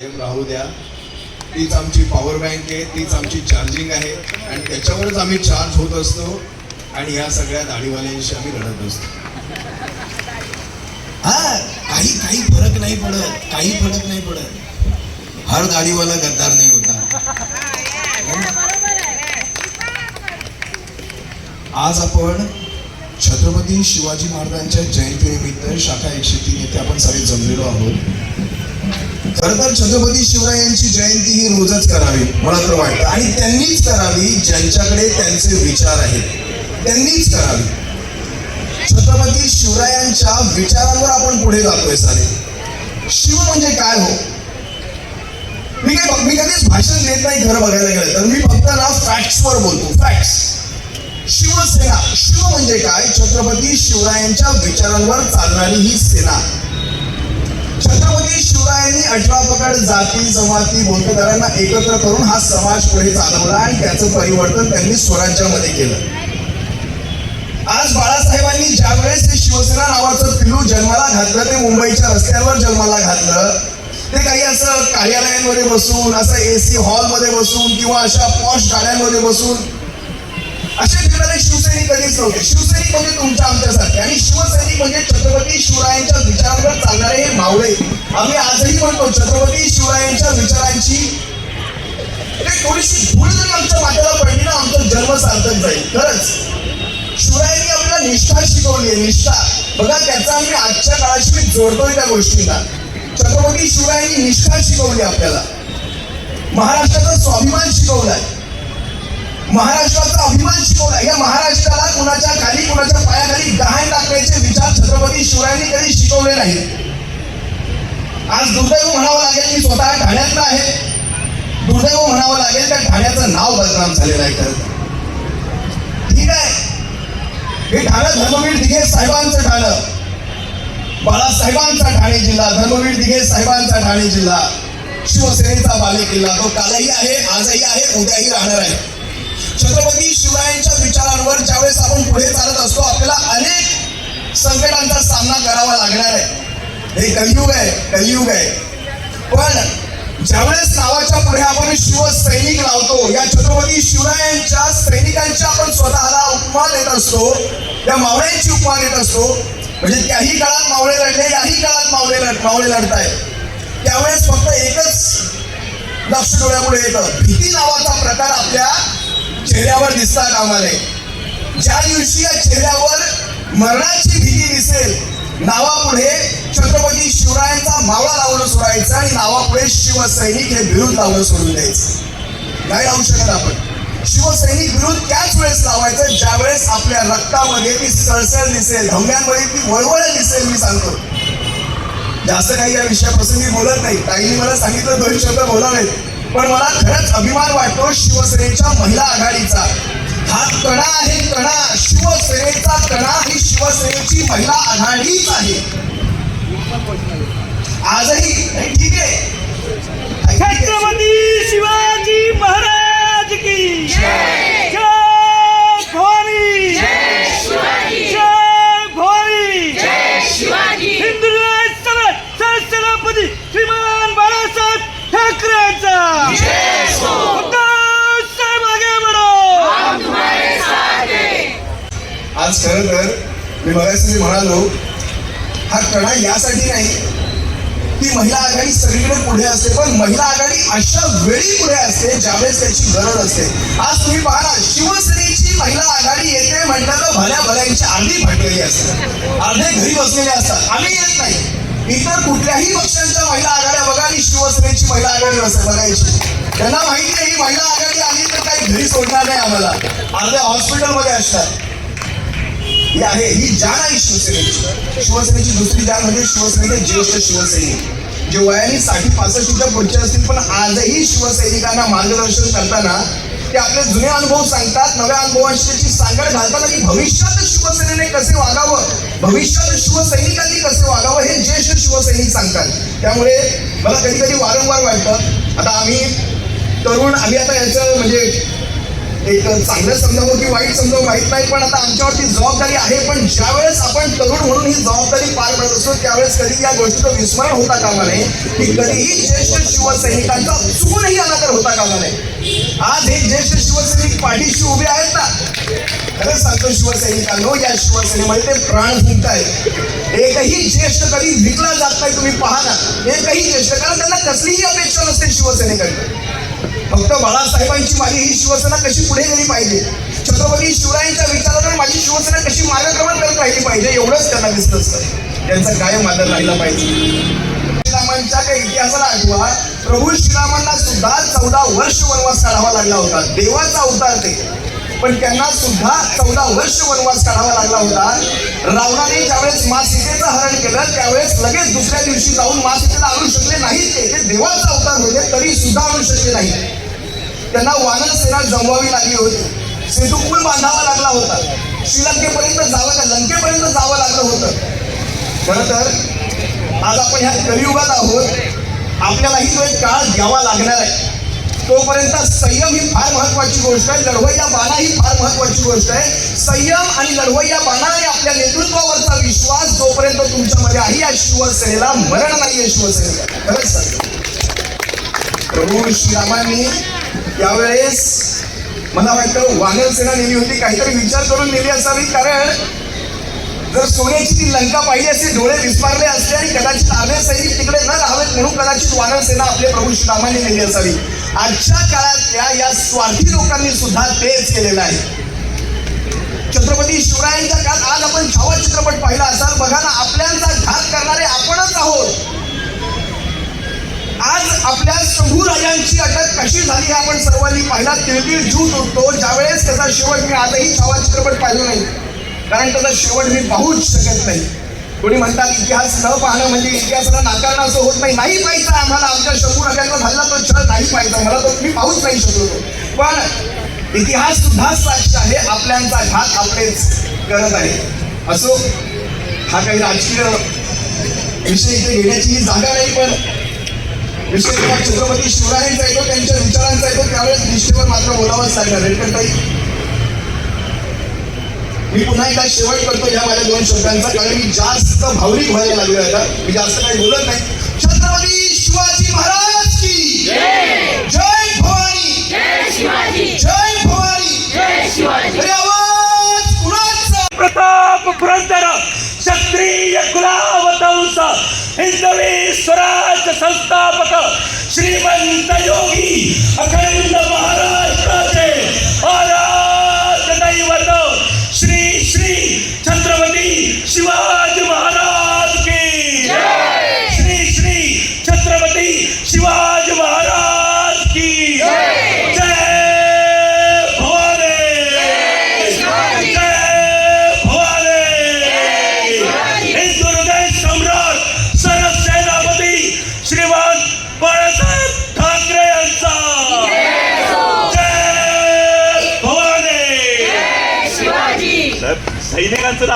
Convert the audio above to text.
कायम राहू द्या. तीच आमची पॉवर बँक आहे तीच आमची चार्जिंग आहे आणि त्याच्यावरच आम्ही चार्ज होत असतो आणि या सगळ्या दाढीवाल्यांशी आम्ही लढत असतो. हा काही काही फरक नाही पडत काही फरक नाही पडत. हर दाढीवाला गद्दार नाही होता. आज आपण छत्रपती शिवाजी महाराजांच्या जयंतीनिमित्त शाखा एकशे तीन येथे आपण सगळे जमलेलो आहोत. तर छत्रपती शिवरायांची जयंती ही रोजच करावी मला तर वाटतं. आणि त्यांनीच करावी ज्यांच्याकडे त्यांचे विचार आहेत. त्यांनीच करावी. छत्रपती शिवरायांच्या विचारांवर आपण पुढे जातोय सारे. शिव म्हणजे काय हो? मी काय मी कधीच भाषण देत नाही खरं बघायला गेलं तर. मी फक्त ना फॅक्ट्सवर बोलतो. फॅक्ट्स शिवसेना शिव म्हणजे काय? छत्रपती शिवरायांच्या विचारांवर चालणारी ही सेना. छत्रपती शिवरायांनी अठरा पकड जाती जमाती बौद्धदारांना एकत्र करून हा समाज पुढे चालवला आणि त्याचं परिवर्तन त्यांनी स्वराज्यामध्ये केलं. आज बाळासाहेबांनी ज्यावेळेस हे शिवसेना नावाचं पिलू जन्माला घातलं ते मुंबईच्या रस्त्यांवर जन्माला घातलं ते काही असं कार्यालयांमध्ये बसून असं एसी हॉलमध्ये बसून किंवा अशा पॉश गाड्यांमध्ये बसून असे फिरणारे शिवसैनिक कधीच नव्हते शिवसैनिक म्हणजे तुमच्या आमच्यासारखे आणि शिवसैनिक म्हणजे छत्रपती शिवरायांच्या विचारांवर चालणारे हे मावळे. आम्ही आजही म्हणतो छत्रपती शिवरायांच्या विचारांची थोडीशी भूल जरी आमच्या माथ्याला पडली ना आमचा जन्म सार्थक जाईल. खरंच. शिवरायांनी आपल्याला निष्ठा शिकवली आहे निष्ठा. बघा त्याचा आम्ही आजच्या काळाशी मी जोडतोय त्या गोष्टीला. छत्रपती शिवरायांनी निष्ठा शिकवली आपल्याला. महाराष्ट्राचा स्वाभिमान शिकवलाय. महाराष्ट्राचा अभिमान शिकवला. या महाराष्ट्राला कुणाच्या खाली कुणाच्या पायाखाली गहाण टाकण्याचे विचार छत्रपती शिवरायांनी कधी शिकवले नाहीत. आज दुर्दैव म्हणावं लागेल मी स्वतः ठाण्यातला आहे. दुर्दैव म्हणावं लागेल त्या ठाण्याचं नाव बदनाम झालेलं आहे खरं तर. ठीक आहे. हे ठाणं धर्मवीर दिघे साहेबांचं ठाणं. बाळासाहेबांचा ठाणे जिल्हा धर्मवीर दिघे साहेबांचा ठाणे जिल्हा. शिवसेनेचा बालेकिल्ला तो कालही आहे आजही आहे उद्याही राहणार आहे. छत्रपती शिवरायांच्या विचारांवर ज्यावेळेस आपण पुढे चालत असतो आपल्याला अनेक संकटांचा सामना करावा लागणार आहे. हे कलयुग आहे कलयुग आहे. पण ज्यावेळेस नावाच्या पुढे आपण शिवसैनिक लावतो या छत्रपती शिवरायांच्या सैनिकांच्या आपण स्वतःला उपमा देत असतो त्या मावळ्यांची उपमा देत असतो. म्हणजे त्याही काळात मावळे लढले याही काळात मावळे लढ मावळे लढताय. त्यावेळेस फक्त एकच लक्ष डोळ्यापुढे येतं. भीती नावाचा प्रकार आपल्या चेहऱ्यावर दिसता आम्हाला. नये ज्या दिवशी या चेहऱ्यावर मरणाची भीती दिसेल नावापुढे छत्रपती शिवरायांचा मावळा लावणं सोडायचं आणि नावापुढे शिवसैनिक हे विरुद्ध लावणं सोडून द्यायचं. नाही लावू शकत आपण. शिवसैनिक विरुद्ध त्याच वेळेस लावायचं ज्या वेळेस आपल्या रक्तामध्ये ती सळसळ दिसेल धमन्यांमध्ये ती वळवळ दिसेल मी सांगतो. जास्त काही या विषयाप्रसंगी बोलत नाही. ताईंनी मला सांगितलं दोन शब्द बोलावेत. पण मला खरंच अभिमान वाटतो शिवसेनेच्या महिला आघाडीचा. हा कणा आहे कणा शिवसेनेचा कणा ही शिवसेनेची महिला आघाडीच आहे. आजही ठीक आहे. ठीक आहे. छत्रपती शिवाजी महाराज की बघायचं म्हणालो हा कणा यासाठी नाही. ती महिला आघाडी सगळीकडे पुढे असते पण महिला आघाडी अशा वेळी पुढे असते ज्यावेळेस त्याची गरज असते. आज तुम्ही पाहा शिवसेनेची महिला आघाडी येते म्हटलं भल्या भल्यांची आधी भटलेली असते. अर्धे घरी बसलेले असतात. आम्ही येत नाही. इतर कुठल्याही पक्षांच्या महिला आघाड्या बघा आणि शिवसेनेची महिला आघाडी असते बघायची. त्यांना माहिती आहे ही महिला आघाडी आली तर काही घरी सोडणार नाही आम्हाला. अर्ध्या हॉस्पिटलमध्ये असतात. ही आहे ही जाण आहे शिवसेनेची. शिवसेनेची दुसरी जाण म्हणजे शिवसेनेचे ज्येष्ठ शिवसैनिक जे वयाने साठी पासष्टच्या पुढचे असतील पण आजही शिवसैनिकांना मार्गदर्शन करताना ते आपले जुने अनुभव सांगतात नव्या अनुभवांशी त्याची सांगड घालताना की भविष्यात शिवसेनेने कसे वागावं? भविष्यात शिवसैनिकांनी कसे वागावं? हे ज्येष्ठ शिवसैनिक सांगतात. त्यामुळे मला कधी कधी वारंवार वाटतं आता आम्ही तरुण आम्ही आता याचं म्हणजे एक चांगलं समजावं की वाईट समजावं वाईट नाही पण आता आमच्यावरती जबाबदारी आहे. पण ज्यावेळेस आपण तरुण म्हणून ही जबाबदारी पार पडत असतो त्यावेळेस कधी या गोष्टीचं विस्मरण होता कामा नये की कधीही ज्येष्ठ शिवसैनिकांचा चुकूनही अनादर होता कामा नये. आज हे ज्येष्ठ शिवसैनिक पाठीशी उभे आहेत ना. खरंच सांगतो शिवसैनिकांनो या शिवसेनेमध्ये ते प्राण फुंकत आहेत. एकही ज्येष्ठ कधी विकला जात नाही तुम्ही पाहा ना. एकही ज्येष्ठ कारण त्यांना कसलीही अपेक्षा नसते शिवसेनेकडे फक्त बाळासाहेबांची माझी ही शिवसेना कशी पुढे गेली पाहिजे? छत्रपती शिवरायांच्या विचारावर माझी शिवसेना कशी मार्गक्रमण करत राहिली पाहिजे एवढंच त्यांना दिसत असतं त्यांचा कायम आदर राहिला पाहिजे? श्रीरामांच्या काही इतिहासाला आठवा प्रभू श्रीरामांना सुद्धा चौदा वर्ष वनवास काढावा लागला होता. देवाचा अवतार ते. पण त्यांना सुद्धा चौदा वर्ष वनवास काढावा लागला होता. रावणाने ज्यावेळेस मा सीतेचं हरण केलं त्यावेळेस लगेच दुसऱ्या दिवशी जाऊन मा सीतेला आणू शकले नाहीत ते. देवाचा अवतार होते तरी सुद्धा आणू शकले नाही त्यांना वानर सेना जमवावी लागली होती. सेतू बांधावा लागला होता. श्रीलंकेपर्यंत जावं लंकेपर्यंत जावं लागलं होतं. खरं तर आज आपण ह्या कलियुगात आहोत. आपल्यालाही तो एक काळ घ्यावा लागणार आहे. तोपर्यंत संयम ही फार महत्वाची गोष्ट आहे. लढवय्या बाणा ही फार महत्वाची गोष्ट आहे. संयम आणि लढवय्या बाणा आणि आपल्या नेतृत्वावरचा विश्वास जोपर्यंत तुमच्यामध्ये आहे या शिवसेनेला मरण नाही या शिवसेनेला खरंच प्रभू श्रीरामांनी यावेळेस मला वाटतं वानर सेना नेली होती. काहीतरी विचार करून नेली असावी. कारण जर सोन्याची ती लंका पाहिली असते डोळे विस्मारले असते आणि कदाचित आले सैनिक तिकडे न राहावेत म्हणून कदाचित वानर सेना आपले प्रभू श्रीरामांनी नेली असावी. आजच्या काळातल्या या स्वार्थी लोकांनी सुद्धा तेच केलेलं आहे. छत्रपती शिवरायांच्या काळात आज आपण छावा चित्रपट पाहिला असाल बघा ना आपल्यांचा घात करणारे आपणच आहोत. आज आपल्या शंभू राजांची अटक कशी झाली आपण सर्वांनी पाहिला तिळतिळ जीव तुटतो. ज्यावेळेस त्याचा शेवट मी आजही छावा चित्रपट पाहिला नाही कारण त्याचा शेवट मी पाहूच शकत नाही. कोणी म्हणतात इतिहास न पाहणं म्हणजे इतिहासाला नाकारणं असं होत नाही. नाही पाहिजे आम्हाला आमच्या शंभू राजांचा झाला तो छळ नाही पाहिजे मला तो मी पाहूच नाही शकलो. पण इतिहास सुद्धा साक्ष आहे आपल्यांचा घात आपलेच करत आहे. असो हा काही राजकीय विषय इथे घेण्याची ही जागा नाही पण विषय छत्रपती शिवरायांचा येतो त्यांच्या विचारांचा येतो त्यावेळेस निष्ठेवर मात्र बोलावंच लागणार. रेडकरताई मी पुन्हा एकदा शेवट करतो या माझ्या दोन शब्दांचा कारण मी जास्त भावनिक व्हायला लागलो आता. मी जास्त काही बोलत नाही. छत्रपती शिवाजी महाराज की? जय भवानी. जय भवानी. प्रताप पुरंदर क्षत्रिय कुलावतंस हिंदवी स्वराज संस्थापक श्रीमंत योगी अखंड महाराष्ट्राचे श्री श्री छत्रपती शिवाजी जय